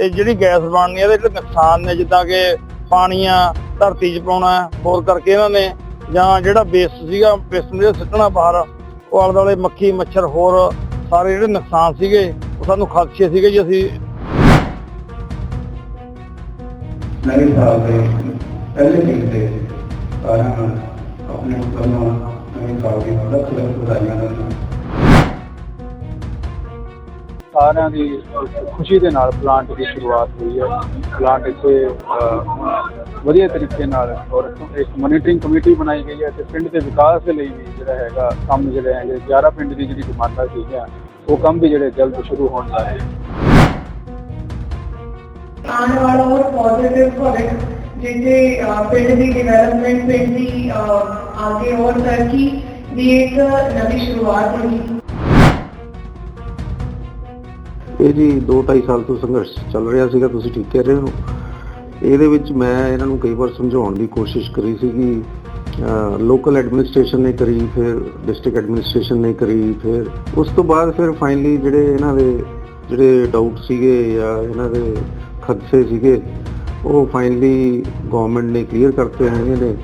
ਇਹ ਜਿਹੜੀ ਗੈਸ ਬਣਨੀ ਹੈ ਇਹਦੇ ਜਿਹੜੇ ਨੁਕਸਾਨ ਨੇ, ਜਿੱਦਾਂ ਕਿ ਪਾਣੀਆਂ ਧਰਤੀ 'ਚ ਪਾਉਣਾ, ਹੋਰ ਕਰਕੇ ਇਹਨਾਂ ਨੇ, ਜਾਂ ਜਿਹੜਾ ਵੇਸਟ ਸੀਗਾ ਵੇਸਟ ਨੂੰ ਸਿੱਟਣਾ ਬਾਹਰ, ਉਹ ਆਲੇ ਦੁਆਲੇ ਮੱਖੀ, ਮੱਛਰ, ਹੋਰ ਸਾਰੇ ਜਿਹੜੇ ਨੁਕਸਾਨ ਸੀਗੇ, ਉਹ ਸਾਨੂੰ ਖਦਸ਼ੇ ਸੀਗੇ ਜੀ ਅਸੀਂ। ਨਵੇਂ ਸਾਲ ਦੇ, ਪਹਿਲੇ ਦਿਨ ਤੇ ਸਾਰਿਆਂ ਨੂੰ ਆਪਣੇ ਵੱਲੋਂ ਨਵੇਂ ਸਾਲ ਦੀ ਲੱਖ ਲੱਖ ਵਧਾਈਆਂ ਦਿੰਦਾ। ਸਾਰਿਆਂ ਦੀ ਖੁਸ਼ੀ ਦੇ ਨਾਲ ਪਲਾਂਟ ਦੀ ਸ਼ੁਰੂਆਤ ਹੋਈ ਹੈ। ਪਲਾਂਟ ਇੱਥੇ ਅਹ, ਵਧੀਆ ਤਰੀਕੇ ਨਾਲ ਔਰ ਇੱਕ ਮੋਨੀਟਰਿੰਗ ਕਮੇਟੀ ਬਣਾਈ ਗਈ ਹੈ ਤੇ ਪਿੰਡ ਦੇ ਵਿਕਾਸ ਦੇ ਲਈ ਵੀ ਜਿਹੜਾ ਹੈਗਾ ਕੰਮ ਜਿਹੜੇ ਹੈਗੇ 11 ਪਿੰਡ ਦੀ ਜਿਹੜੀ ਡਿਮਾਂਡਾਂ ਸੀਗੀਆਂ ਉਹ ਕੰਮ ਵੀ ਜਿਹੜੇ ਜਲਦ ਸ਼ੁਰੂ ਹੋਣ ਜਾ ਰਹੇ ਹਨ ਆਉਣ ਵਾਲਾ ਹੋਰ ਪੋਜ਼ਿਟਿਵ ਭਵਿੱਖ ਜਿੱਥੇ ਅਹ, ਪਿੰਡ ਦੀ ਡਿਵੈਲਪਮੈਂਟ ਪਿੰਡ ਦੀ ਅਹ, ਅੱਗੇ ਹੋਰ ਤਰੱਕੀ ਦੀ ਇੱਕ ਨਵੀਂ ਸ਼ੁਰੂਆਤ ਹੋਈ। ਇਹ ਜੀ 2.5 ਸਾਲ ਤੋਂ ਸੰਘਰਸ਼ ਚੱਲ ਰਿਹਾ ਸੀਗਾ, ਤੁਸੀਂ ਠੀਕ ਕਹਿ ਰਹੇ ਹੋ। ਇਹਦੇ ਵਿੱਚ ਮੈਂ ਇਹਨਾਂ ਨੂੰ ਕਈ ਵਾਰ ਸਮਝਾਉਣ ਦੀ ਕੋਸ਼ਿਸ਼ ਕਰੀ ਸੀਗੀ। ਲੋਕਲ ਐਡਮਿਨਿਸਟ੍ਰੇਸ਼ਨ ਨੇ ਕਰੀ, ਫਿਰ ਡਿਸਟ੍ਰਿਕਟ ਐਡਮਿਨਿਸਟ੍ਰੇਸ਼ਨ ਨੇ ਕਰੀ, ਫਿਰ ਉਸ ਤੋਂ ਬਾਅਦ ਫਿਰ ਫਾਈਨਲੀ ਜਿਹੜੇ ਇਹਨਾਂ ਦੇ ਜਿਹੜੇ ਡਾਊਟ ਸੀਗੇ ਜਾਂ ਇਹਨਾਂ ਦੇ ਖਦਸ਼ੇ ਸੀਗੇ, ਉਹ ਫਾਈਨਲੀ ਗਵਰਨਮੈਂਟ ਨੇ ਕਲੀਅਰ ਕਰਤੇ ਹੈਗੇ ਨੇ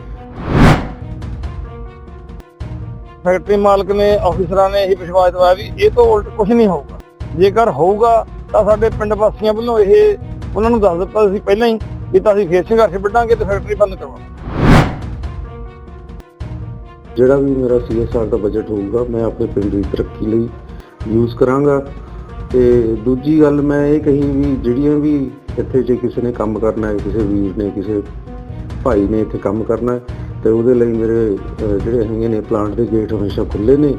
ਫੈਕਟਰੀ ਮਾਲਕ ਨੇ ਆਫੀਸਰਾਂ ਨੇ ਇਹ ਵਿਸ਼ਵਾਸ ਦਿਵਾਇਆ ਵੀ ਇਹ ਤੋਂ ਉਲਟ ਕੁਝ ਨਹੀਂ ਹੋਊਗਾ। ਜੇਕਰ ਹੋਊਗਾ ਤਾਂ ਸਾਡੇ ਪਿੰਡ ਵਾਸੀਆਂ ਵੱਲੋਂ ਇਹ ਉਹਨਾਂ ਨੂੰ ਦੱਸ ਦਿੱਤਾ ਸੀ ਪਹਿਲਾਂ ਹੀ ਵੀ ਤਾਂ ਅਸੀਂ ਫੇਰ ਸੰਘਰਸ਼ ਵਿੱਢਾਂਗੇ ਤੇ ਫੈਕਟਰੀ ਬੰਦ ਕਰਵਾਵਾਂਗੇ। ਜਿਹੜਾ ਵੀ ਮੇਰਾ ਸੀਐਸਆਰ ਦਾ ਬਜਟ ਹੋਊਗਾ, ਮੈਂ ਆਪਣੇ ਪਿੰਡ ਦੀ ਤਰੱਕੀ ਲਈ ਯੂਜ਼ ਕਰਾਂਗਾ। ਤੇ ਦੂਜੀ ਗੱਲ ਮੈਂ ਇਹ ਕਹੀ ਵੀ ਜਿਹੜੀਆਂ ਵੀ ਇੱਥੇ ਜੇ ਕਿਸੇ ਨੇ ਕੰਮ ਕਰਨਾ ਹੈ, ਕਿਸੇ ਵੀਰ ਨੇ, ਕਿਸੇ ਭਾਈ ਨੇ ਇੱਥੇ ਕੰਮ ਕਰਨਾ ਤੇ ਉਹਦੇ ਲਈ ਮੇਰੇ ਜਿਹੜੇ ਹੈਗੇ ਨੇ ਪਲਾਂਟ ਦੇ ਗੇਟ ਹਮੇਸ਼ਾ ਖੁੱਲੇ ਨੇ।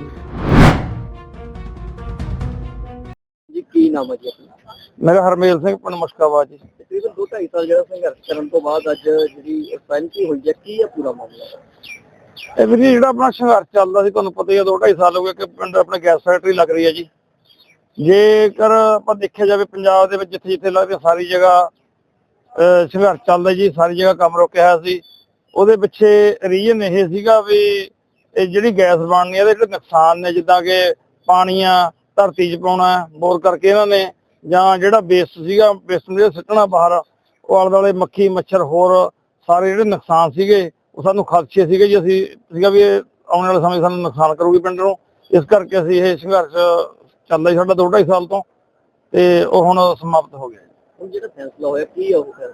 ਨਾਮ ਹੈ ਜੀ ਆਪਣਾ ਮੇਰਾ ਹਰਮੇਲ ਸਿੰਘ ਪਿੰਡ ਮੁਸ਼ਕਾਬਾਦ ਜੀ। ਤਕਰੀਬਨ ਦੋ ਢਾਈ ਸਾਲ ਜਿਹੜਾ ਸੰਘਰਸ਼ ਕਰਨ ਤੋਂ ਬਾਅਦ ਅੱਜ ਜਿਹੜੀ ਫੈਂਕੀ ਹੋਈ ਹੈ ਕੀ ਹੈ ਪੂਰਾ ਮਾਮਲਾ? ਇਹ ਵੀ ਜਿਹੜਾ ਆਪਣਾ ਸੰਘਰਸ਼ ਚੱਲਦਾ ਸੀ ਤੁਹਾਨੂੰ ਪਤਾ ਹੀ ਆ 2.5 ਸਾਲ ਹੋ ਗਏ ਕਿ ਪਿੰਡ ਆਪਣੇ ਗੈਸ ਫੈਕਟਰੀ ਲੱਗ ਰਹੀ ਹੈ ਜੀ। ਜੇਕਰ ਆਪਾਂ ਦੇਖਿਆ ਜਾਵੇ ਪੰਜਾਬ ਦੇ ਵਿੱਚ ਜਿੱਥੇ ਜਿੱਥੇ ਲੱਗਦੀ ਸਾਰੀ ਜਗ੍ਹਾ ਅਹ, ਸੰਘਰਸ਼ ਚੱਲਦਾ ਜੀ ਸਾਰੀ ਜਗ੍ਹਾ ਕੰਮ ਰੁਕਿਆ ਹੋਇਆ ਸੀ। ਉਹਦੇ ਪਿੱਛੇ ਰੀਜਨ ਇਹ ਸੀਗਾ ਵੀ ਇਹ ਜਿਹੜੀ ਗੈਸ ਬਣਨੀ ਹੈ ਇਹਦੇ ਜਿਹੜੇ ਨੁਕਸਾਨ ਨੇ ਜਿੱਦਾਂ ਕਿ ਪਾਣੀਆਂ ਧਰਤੀ 'ਚ ਪਾਉਣਾ ਬੋਰ ਕਰਕੇ ਇਹਨਾਂ ਨੇ ਜਾਂ ਜਿਹੜਾ ਵੇਸਟ ਸੀਗਾ ਵੇਸਟ ਨੂੰ ਜਿਹੜਾ ਸਿੱਟਣਾ ਬਾਹਰ ਉਹ ਆਲੇ ਦੁਆਲੇ ਮੱਖੀ ਮੱਛਰ ਹੋਰ ਸਾਰੇ ਜਿਹੜੇ ਨੁਕਸਾਨ ਸੀਗੇ ਉਹ ਸਾਨੂੰ ਖਦਸ਼ੇ ਸੀਗੇ ਜੀ ਅਸੀਂ ਸੀਗਾ ਵੀ ਇਹ ਆਉਣ ਵਾਲੇ ਸਮੇਂ ਸਾਨੂੰ ਨੁਕਸਾਨ ਕਰੂਗੀ ਪਿੰਡ। ਨੂੰ ਇਸ ਕਰਕੇ ਅਸੀਂ ਇਹ ਸੰਘਰਸ਼ ਚੱਲਦਾ ਸਾਡਾ ਦੋ ਢਾਈ ਸਾਲ ਤੋਂ ਤੇ ਉਹ ਹੁਣ ਸਮਾਪਤ ਹੋ ਗਿਆ ਹੁਣ ਜਿਹੜਾ ਫੈਸਲਾ ਹੋਇਆ ਕੀ ਉਹ ਫੈਸਲਾ?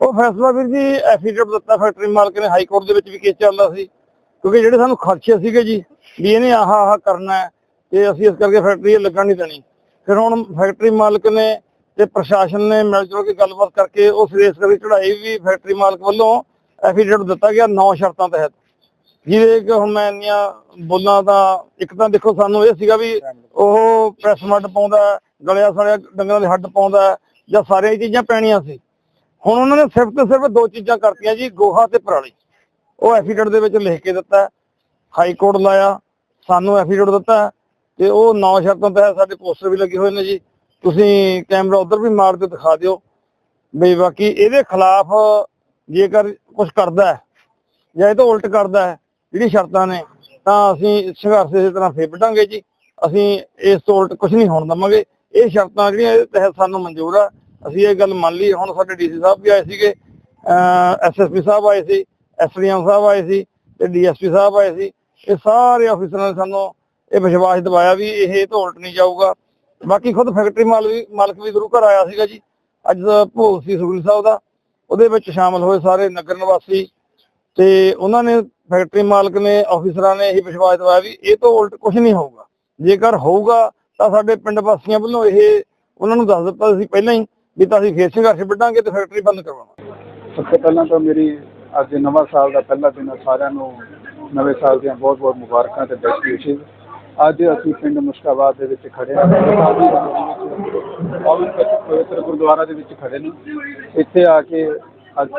ਉਹ ਫੈਸਲਾ ਵੀਰ ਜੀ ਐਫੀਡੇਵਿਟ ਦਿੱਤਾ ਫੈਕਟਰੀ ਮਾਲਕ ਨੇ ਹਾਈ ਕੋਰਟ ਦੇ ਵਿੱਚ ਵੀ ਕੇਸ ਚੱਲਦਾ ਸੀ ਕਿਉਂਕਿ ਜਿਹੜੇ ਸਾਨੂੰ ਖਰਚੇ ਸੀਗੇ ਜੀ ਵੀ ਇਹਨੇ ਆਹ ਆਹ ਕਰਨਾ ਹੈ ਤੇ ਅਸੀਂ ਇਸ ਕਰਕੇ ਫੈਕਟਰੀ ਲੱਗਣ ਨਹੀਂ ਦੇਣੀ। ਫਿਰ ਹੁਣ ਫੈਕਟਰੀ ਮਾਲਕ ਨੇ ਤੇ ਪ੍ਰਸ਼ਾਸਨ ਨੇ ਮਿਲ ਜੁਲ ਕੇ ਗੱਲਬਾਤ ਕਰਕੇ ਉਸ ਸਿਰੇ ਕਰੀ ਚੜਾਈ ਵੀ ਫੈਕਟਰੀ ਮਾਲਕ ਵੱਲੋਂ ਐਫੀਡੇਵਿਟ ਦਿੱਤਾ ਗਿਆ ਨੌ ਸ਼ਰਤਾਂ ਤਹਿਤ। ਜਿਹਦੇ ਕਿ ਹੁਣ ਮੈਂ ਇੰਨੀਆਂ ਬੋਲਾਂ ਤਾਂ ਇੱਕ ਤਾਂ ਦੇਖੋ ਸਾਨੂੰ ਇਹ ਸੀਗਾ ਵੀ ਉਹ ਪ੍ਰੈਸ ਮੱਡ ਪਾਉਂਦਾ, ਗਲਿਆ ਸੜਿਆ ਡੰਗਰਾਂ ਦੇ ਹੱਡ ਪਾਉਂਦਾ ਜਾਂ ਸਾਰੀਆਂ ਚੀਜ਼ਾਂ ਪੈਣੀਆਂ ਸੀ। ਹੁਣ ਉਹਨਾਂ ਨੇ ਸਿਰਫ ਤੇ ਸਿਰਫ ਦੋ ਚੀਜ਼ਾਂ ਕਰਤੀਆਂ ਜੀ, ਗੋਹਾ ਤੇ ਪਰਾਲੀ। ਉਹ ਐਫੀਡੇਵਿਟ ਦੇ ਵਿੱਚ ਲਿਖ ਕੇ ਦਿੱਤਾ, ਹਾਈ ਕੋਰਟ ਲਾਇਆ, ਸਾਨੂੰ ਐਫੀਡੇਵਿਟ ਦਿੱਤਾ ਤੇ ਉਹ ਨੌ ਸ਼ਰਤਾਂ ਤਹਿਤ ਸਾਡੇ ਪੋਸਟਰ ਵੀ ਲੱਗੇ ਹੋਏ ਨੇ ਜੀ। ਤੁਸੀਂ ਕੈਮਰਾ ਉਧਰ ਵੀ ਮਾਰ ਕੇ ਦਿਖਾ ਦਿਓ। ਬਈ ਬਾਕੀ ਇਹਦੇ ਖਿਲਾਫ ਜੇਕਰ ਕੁਝ ਕਰਦਾ ਹੈ ਜਾਂ ਇਹ ਤੋਂ ਉਲਟ ਕਰਦਾ ਹੈ ਜਿਹੜੀ ਸ਼ਰਤਾਂ ਨੇ, ਤਾਂ ਅਸੀਂ ਸੰਘਰਸ਼ ਇਸੇ ਤਰ੍ਹਾਂ ਫੇਰ ਵਧਾਂਗੇ ਜੀ। ਅਸੀਂ ਇਸ ਤੋਂ ਉਲਟ ਕੁਝ ਨਹੀਂ ਹੋਣ ਦਵਾਂਗੇ। ਇਹ ਸ਼ਰਤਾਂ ਜਿਹੜੀਆਂ ਇਹਦੇ ਤਹਿਤ ਸਾਨੂੰ ਮਨਜ਼ੂਰ ਆ। ਅਸੀਂ ਇਹ ਗੱਲ ਮੰਨ ਲਈ। ਹੁਣ ਸਾਡੇ ਡੀਸੀ ਸਾਹਿਬ ਵੀ ਆਏ ਸੀਗੇ ਐਸਐਸਪੀ ਸਾਹਿਬ ਆਏ ਸੀ ਐਸਡੀਐਮ ਸਾਹਿਬ ਆਏ ਸੀ ਤੇ ਡੀਐਸਪੀ ਸਾਹਿਬ ਆਏ ਸੀ। ਇਹ ਸਾਰੇ ਅਫੀਸਰਾਂ ਨੇ ਸਾਨੂੰ ਇਹ ਵਿਸ਼ਵਾਸ ਦਿਵਾਇਆ ਵੀ ਇਹ ਇਹ ਉਲਟ ਨਹੀਂ ਜਾਊਗਾ। ਬਾਕੀ ਖੁਦ ਫੈਕਟਰੀ ਮਾਲਕ ਵੀ ਮਾਲਕ ਵੀ ਗੁਰੂ ਘਰ ਆਇਆ ਸੀਗਾ ਜੀ। ਅੱਜ ਭੋਗ ਸੀ ਸੁਖੀ ਸਾਹਿਬ ਦਾ। ਉਹਦੇ ਵਿੱਚ ਸ਼ਾਮਲ ਹੋਏ ਸਾਰੇ ਨਗਰ ਨਿਵਾਸੀ। ਤੇ ਉਹਨਾਂ ਨੇ ਫੈਕਟਰੀ ਮਾਲਕ ਨੇ ਅਫੀਸਰਾਂ ਨੇ ਇਹ ਵਿਸ਼ਵਾਸ ਦਿਵਾਇਆ ਵੀ ਇਹ ਤੋਂ ਉਲਟ ਕੁਝ ਨਹੀਂ ਹੋਊਗਾ। ਜੇਕਰ ਹੋਊਗਾ ਤਾਂ ਸਾਡੇ ਪਿੰਡ ਵਾਸੀਆਂ ਵੱਲੋਂ ਇਹ, ਉਹਨਾਂ ਨੂੰ ਦੱਸ ਦਿੱਤਾ ਸੀ ਪਹਿਲਾਂ ਹੀ ਵੀ ਤਾਂ ਅਸੀਂ ਫੇਰ ਸੰਘਰਸ਼ ਵਿੱਢਾਂਗੇ ਤੇ ਫੈਕਟਰੀ ਬੰਦ ਕਰਵਾਵਾਂਗੇ। ਸਭ ਤੋਂ ਪਹਿਲਾਂ ਤਾਂ ਮੇਰੀ ਅੱਜ ਨਵਾਂ ਸਾਲ ਦਾ ਪਹਿਲਾ ਦਿਨ ਸਾਰਿਆਂ ਨੂੰ ਨਵੇਂ ਸਾਲ ਦੀਆਂ ਬਹੁਤ ਬਹੁਤ ਮੁਬਾਰਕਾਂ ਤੇ ਬੈਸਟ ਵਿਸ਼ੇਸ ਅੱਜ ਅਸੀਂ ਪਿੰਡ ਮੁਸ਼ਕਾਬਾਦ ਦੇ ਵਿੱਚ ਖੜੇ ਹਾਂ। ਪਾਵਨ ਪਵਿੱਤਰ ਗੁਰਦੁਆਰਾ ਦੇ ਵਿੱਚ ਖੜੇ ਨੇ। ਇੱਥੇ ਆ ਕੇ ਅੱਜ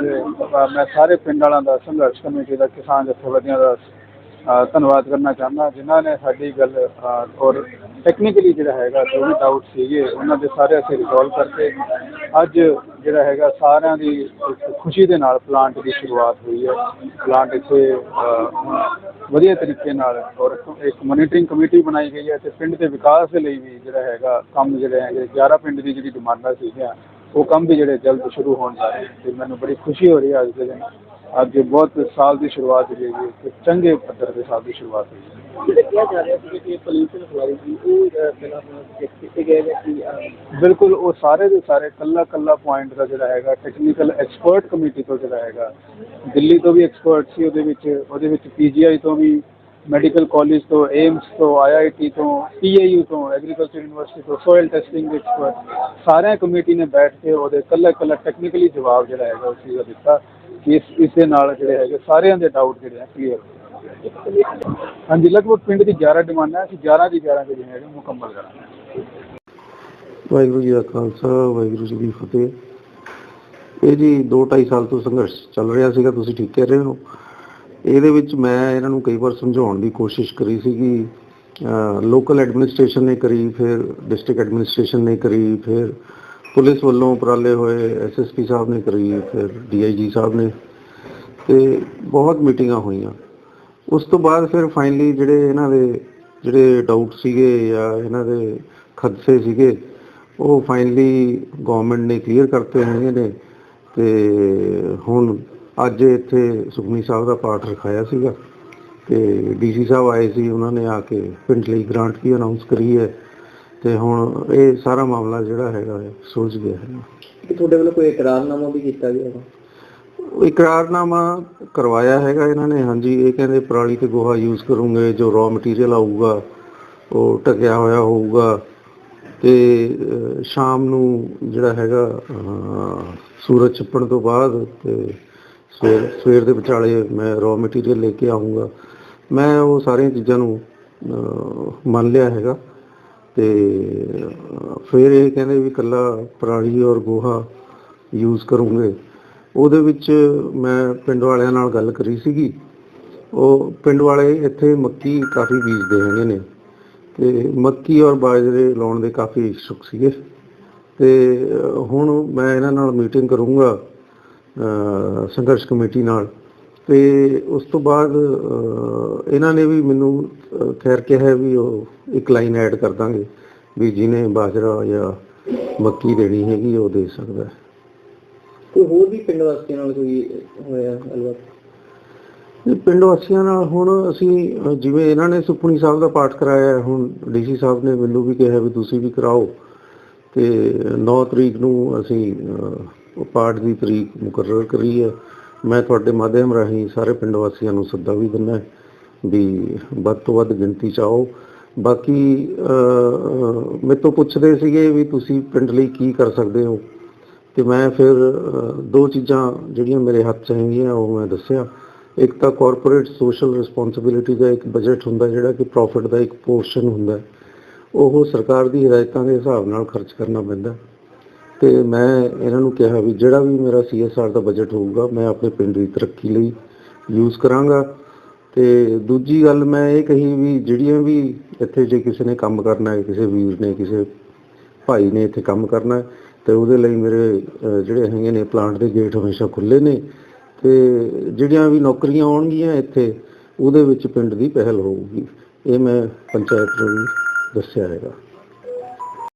ਮੈਂ ਸਾਰੇ ਪਿੰਡ ਵਾਲਿਆਂ ਦਾ ਸੰਘਰਸ਼ ਕਮੇਟੀ ਦਾ, ਕਿਸਾਨ ਜਥੇਬੰਦੀਆਂ ਦਾ ਧੰਨਵਾਦ ਕਰਨਾ ਚਾਹੁੰਦਾ। ਜਿਨ੍ਹਾਂ ਨੇ ਸਾਡੀ ਗੱਲ ਔਰ ਟੈਕਨੀਕਲੀ ਜਿਹੜਾ ਹੈਗਾ, ਜੋ ਵੀ ਡਾਊਟ ਸੀਗੇ, ਉਹਨਾਂ ਦੇ ਸਾਰੇ ਅਸੀਂ ਰਿਜ਼ੋਲਵ ਕਰਕੇ ਅੱਜ ਜਿਹੜਾ ਹੈਗਾ, ਸਾਰਿਆਂ ਦੀ ਖੁਸ਼ੀ ਦੇ ਨਾਲ ਪਲਾਂਟ ਦੀ ਸ਼ੁਰੂਆਤ ਹੋਈ ਹੈ। ਪਲਾਂਟ ਇੱਥੇ ਵਧੀਆ ਤਰੀਕੇ ਨਾਲ ਔਰ ਇੱਕ ਮੋਨੀਟਰਿੰਗ ਕਮੇਟੀ ਬਣਾਈ ਗਈ ਹੈ ਤੇ ਪਿੰਡ ਦੇ ਵਿਕਾਸ ਦੇ ਲਈ ਵੀ ਜਿਹੜਾ ਹੈਗਾ, ਕੰਮ ਜਿਹੜੇ ਹੈਗੇ 11 ਪਿੰਡ ਦੀ ਜਿਹੜੀ ਡਿਮਾਂਡਾਂ ਸੀਗੀਆਂ, ਉਹ ਕੰਮ ਵੀ ਜਿਹੜੇ ਜਲਦ ਸ਼ੁਰੂ ਹੋਣ ਜਾ ਰਹੇ ਨੇ। ਤੇ ਮੈਨੂੰ ਬੜੀ ਖੁਸ਼ੀ ਹੋ ਰਹੀ ਹੈ ਅੱਜ ਦੇ ਦਿਨ। ਅੱਜ ਬਹੁਤ ਸਾਲ ਦੀ ਸ਼ੁਰੂਆਤ ਹੋਈ ਹੈ ਜੀ ਇੱਕ ਚੰਗੇ ਪੱਧਰ ਦੇ ਸਾਲ ਦੀ ਸ਼ੁਰੂਆਤ ਹੋਈ ਹੈ। ਬਿਲਕੁਲ ਉਹ ਸਾਰੇ ਦੇ ਸਾਰੇ ਕੱਲਾ ਕੱਲਾ ਪੁਆਇੰਟ ਦਾ ਜਿਹੜਾ ਹੈਗਾ ਟੈਕਨੀਕਲ ਐਕਸਪਰਟ ਕਮੇਟੀ ਤੋਂ ਜਿਹੜਾ ਹੈਗਾ ਦਿੱਲੀ ਤੋਂ ਵੀ ਐਕਸਪਰਟ ਸੀ ਉਹਦੇ ਵਿੱਚ ਉਹਦੇ ਵਿੱਚ ਪੀਜੀਆਈ ਤੋਂ ਵੀ ਮੈਡੀਕਲ ਕਾਲਜ ਤੋਂ ਏਮਸ ਤੋਂ ਆਈਆਈਟੀ ਤੋਂ ਪੀਏਯੂ ਤੋਂ ਐਗਰੀਕਲਚਰ ਯੂਨੀਵਰਸਿਟੀ ਤੋਂ ਸੋਇਲ ਟੈਸਟਿੰਗ ਦੇ ਐਕਸਪਰਟ ਸਾਰਿਆਂ ਕਮੇਟੀ ਨੇ ਬੈਠ ਕੇ ਉਹਦੇ ਕੱਲਾ ਕੱਲਾ ਟੈਕਨੀਕਲੀ ਜਵਾਬ ਜਿਹੜਾ ਹੈਗਾ ਉਸ ਚੀਜ਼ ਦਾ ਦਿੱਤਾ। ਇਸ ਇਸ ਦੇ ਨਾਲ ਜਿਹੜੇ ਹੈਗੇ, ਸਾਰਿਆਂ ਦੇ ਡਾਊਟ ਜਿਹੜੇ ਆ ਕਲੀਅਰ ਹਾਂਜੀ, ਲਗਭਗ ਪਿੰਡ ਦੀ 11 ਡਿਮਾਂਡਾਂ ਅਸੀਂ 11 ਦੀ 11 ਜਿਹੜੀਆਂ ਹੈਗੇ, ਮੁਕੰਮਲ ਕਰਾਂਗੇ। ਵਾਹਿਗੁਰੂ ਜੀ ਦਾ ਖਾਲਸਾ, ਵਾਹਿਗੁਰੂ ਜੀ ਦੀ ਫਤਿਹ। ਇਹ ਜੀ 2.5 ਸਾਲ ਤੋਂ ਸੰਘਰਸ਼ ਚੱਲ ਰਿਹਾ ਸੀਗਾ, ਤੁਸੀਂ ਠੀਕ ਕਹਿ ਰਹੇ ਹੋ। ਇਹਦੇ ਵਿੱਚ ਮੈਂ ਇਹਨਾਂ ਨੂੰ ਕਈ ਵਾਰ ਸਮਝਾਉਣ ਦੀ ਕੋਸ਼ਿਸ਼ ਕਰੀ ਸੀਗੀ। ਲੋਕਲ ਐਡਮਿਨਿਸਟ੍ਰੇਸ਼ਨ ਨੇ ਕਰੀ, ਫਿਰ ਡਿਸਟ੍ਰਿਕਟ ਐਡਮਿਨਿਸਟ੍ਰੇਸ਼ਨ ਨੇ ਕਰੀ, ਫਿਰ ਪੁਲਿਸ ਵੱਲੋਂ ਉਪਰਾਲੇ ਹੋਏ ਐਸਐਸਪੀ ਸਾਹਿਬ ਨੇ ਕਰੀ, ਫਿਰ ਡੀਆਈਜੀ ਸਾਹਿਬ ਨੇ, ਤੇ ਬਹੁਤ ਮੀਟਿੰਗਾਂ ਹੋਈਆਂ। ਉਸ ਤੋਂ ਬਾਅਦ ਫਿਰ ਫਾਈਨਲੀ ਜਿਹੜੇ ਇਹਨਾਂ ਦੇ, ਜਿਹੜੇ ਡਾਊਟ ਸੀਗੇ ਜਾਂ ਇਹਨਾਂ ਦੇ ਖਦਸ਼ੇ ਸੀਗੇ, ਉਹ ਫਾਈਨਲੀ ਗਵਰਨਮੈਂਟ ਨੇ ਕਲੀਅਰ ਕਰਤੇ ਹੈਗੇ ਨੇ, ਤੇ ਹੁਣ ਅੱਜ ਇੱਥੇ ਸੁਖਮਨੀ ਸਾਹਿਬ ਦਾ ਪਾਠ ਰਖਾਇਆ ਸੀਗਾ, ਤੇ ਡੀਸੀ ਸਾਹਿਬ ਆਏ ਸੀ, ਉਹਨਾਂ ਨੇ ਆ ਕੇ ਪਿੰਡ ਲਈ ਗ੍ਰਾਂਟ ਵੀ ਅਨਾਉਂਸ ਕਰੀ ਹੈ। ਤੇ ਹੁਣ ਇਹ ਸਾਰਾ ਮਾਮਲਾ ਜਿਹੜਾ ਹੈਗਾ ਹੈ ਸੁਲਝ ਗਿਆ ਹੈ। ਕਿ ਤੁਹਾਡੇ ਵੱਲੋਂ ਕੋਈ ਇਕਰਾਰਨਾਮਾ ਵੀ ਕੀਤਾ ਗਿਆ ਹੈ ਇਕਰਾਰਨਾਮਾ ਕਰਵਾਇਆ ਹੈਗਾ ਇਹਨਾਂ ਨੇ ਹਾਂਜੀ ਇਹ ਕਹਿੰਦੇ ਪਰਾਲੀ ਤੇ ਗੋਹਾ ਯੂਜ਼ ਕਰੂੰਗੇ ਜੋ ਰॉ ਮਟੀਰੀਅਲ ਆਊਗਾ ਉਹ ਟਕਿਆ ਹੋਇਆ ਹੋਊਗਾ ਤੇ ਸ਼ਾਮ ਨੂੰ ਜਿਹੜਾ ਹੈਗਾ ਸੂਰਜ ਛਿਪਣ ਤੋਂ ਬਾਅਦ ਤੇ ਸਵੇਰ ਸਵੇਰ ਦੇ ਵਿਚਾਲੇ ਮੈਂ ਰॉ ਮਟੀਰੀਅਲ ਲੈ ਕੇ ਆਉਂਗਾ ਮੈਂ ਉਹ ਸਾਰੀਆਂ ਚੀਜ਼ਾਂ ਨੂੰ ਮੰਨ ਲਿਆ ਹੈਗਾ। ਤੇ, ਫਿਰ ਇਹ ਕਹਿੰਦੇ ਵੀ ਕੱਲਾ ਪਰਾਲੀ ਔਰ ਗੋਹਾ ਯੂਜ਼ ਕਰੂੰਗੇ। ਉਹਦੇ ਵਿੱਚ ਮੈਂ ਪਿੰਡ ਵਾਲਿਆਂ ਨਾਲ ਗੱਲ ਕਰੀ ਸੀਗੀ। ਉਹ ਪਿੰਡ ਵਾਲੇ ਇੱਥੇ ਮੱਕੀ ਕਾਫੀ ਬੀਜਦੇ ਹੈਗੇ ਨੇ। ਤੇ ਮੱਕੀ ਔਰ ਬਾਜਰੇ ਲਾਉਣ ਦੇ ਕਾਫੀ ਇਛੁਕ ਸੀਗੇ। ਤੇ ਹੁਣ ਮੈਂ ਇਹਨਾਂ ਨਾਲ ਮੀਟਿੰਗ ਕਰੂੰਗਾ ਸੰਘਰਸ਼ ਕਮੇਟੀ ਨਾਲ। ਤੇ ਉਸ ਤੋਂ ਬਾਅਦ ਇਹਨਾਂ ਨੇ ਵੀ ਮੈਨੂੰ ਖੈਰ ਕਿਹਾ ਹੈ ਵੀ ਉਹ ਇੱਕ ਲਾਈਨ ਐਡ ਕਰ ਦਾਂਗੇ ਵੀ ਜਿਹਨੇ ਬਾਜਰਾ ਜਾਂ ਮੱਕੀ ਦੇਣੀ ਹੈਗੀ ਉਹ ਦੇ ਸਕਦਾ। ਹੈ ਕੋਈ ਹੋਰ ਵੀ ਪਿੰਡ ਵਾਸੀਆਂ ਨਾਲ ਕੋਈ ਹੋਇਆ ਇਹ ਪਿੰਡ ਵਾਸੀਆਂ ਨਾਲ ਹੁਣ ਅਸੀਂ ਜਿਵੇਂ ਇਹਨਾਂ ਨੇ ਸੁਖਮਨੀ ਸਾਹਿਬ ਦਾ ਪਾਠ ਕਰਾਇਆ ਹੁਣ ਡੀਸੀ ਸਾਹਿਬ ਨੇ ਮੈਨੂੰ ਵੀ ਕਿਹਾ ਵੀ ਤੁਸੀਂ ਵੀ ਕਰਾਓ। ਤੇ 9 ਤਰੀਕ ਨੂੰ ਅਸੀਂ ਪਾਠ ਦੀ ਤਰੀਕ ਮੁਕਰਰ ਕਰੀ ਹੈ ਮੈਂ ਤੁਹਾਡੇ ਮਾਧਿਅਮ ਰਾਹੀਂ ਸਾਰੇ ਪਿੰਡ ਵਾਸੀਆਂ ਨੂੰ ਸੱਦਾ ਵੀ ਦਿੰਦਾ ਵੀ ਵੱਧ ਤੋਂ ਵੱਧ ਗਿਣਤੀ ਚ ਆਓ। ਬਾਕੀ ਅਹ, ਮੇਰੇ ਤੋਂ ਪੁੱਛਦੇ ਸੀਗੇ ਵੀ ਤੁਸੀਂ ਪਿੰਡ ਲਈ ਕੀ ਕਰ ਸਕਦੇ ਹੋ? ਤੇ ਮੈਂ ਫਿਰ ਦੋ ਚੀਜ਼ਾਂ ਜਿਹੜੀਆਂ ਮੇਰੇ ਹੱਥ 'ਚ ਹੈਗੀਆਂ ਉਹ ਮੈਂ ਦੱਸਿਆ। ਇੱਕ ਤਾਂ ਕਾਰਪੋਰੇਟ ਸੋਸ਼ਲ ਰਿਸਪੌਂਸਿਬਿਲਿਟੀ ਦਾ ਇੱਕ ਬਜਟ ਹੁੰਦਾ ਜਿਹੜਾ ਕਿ ਪ੍ਰੋਫਿਟ ਦਾ ਇੱਕ ਪੋਰਸ਼ਨ ਹੁੰਦਾ। ਉਹ ਸਰਕਾਰ ਦੀ ਹਦਾਇਤਾਂ ਦੇ ਹਿਸਾਬ ਨਾਲ ਖਰਚ ਕਰਨਾ ਪੈਂਦਾ। ਤੇ ਮੈਂ ਇਹਨਾਂ ਨੂੰ ਕਿਹਾ ਵੀ ਜਿਹੜਾ ਵੀ ਮੇਰਾ ਸੀਐਸਆਰ ਦਾ ਬਜਟ ਹੋਊਗਾ, ਮੈਂ ਆਪਣੇ ਪਿੰਡ ਦੀ ਤਰੱਕੀ ਲਈ ਯੂਜ਼ ਕਰਾਂਗਾ। ਤੇ ਦੂਜੀ ਗੱਲ ਮੈਂ ਇਹ ਕਹੀ ਵੀ ਜਿਹੜੀਆਂ ਵੀ ਇੱਥੇ ਜੇ ਕਿਸੇ ਨੇ ਕੰਮ ਕਰਨਾ ਹੈ, ਕਿਸੇ ਵੀਰ ਨੇ, ਕਿਸੇ ਭਾਈ ਨੇ ਇੱਥੇ ਕੰਮ ਕਰਨਾ ਹੈ, ਤੇ ਉਹਦੇ ਲਈ ਮੇਰੇ ਜਿਹੜੇ ਹੈਗੇ ਨੇ ਪਲਾਂਟ ਦੇ ਗੇਟ ਹਮੇਸ਼ਾ ਖੁੱਲੇ ਨੇ, ਤੇ ਜਿਹੜੀਆਂ ਵੀ ਨੌਕਰੀਆਂ ਆਉਣਗੀਆਂ ਇੱਥੇ, ਉਹਦੇ ਵਿੱਚ ਪਿੰਡ ਦੀ ਪਹਿਲ ਹੋਊਗੀ। ਇਹ ਮੈਂ ਪੰਚਾਇਤ ਨੂੰ ਵੀ ਦੱਸਿਆ ਹੈਗਾ।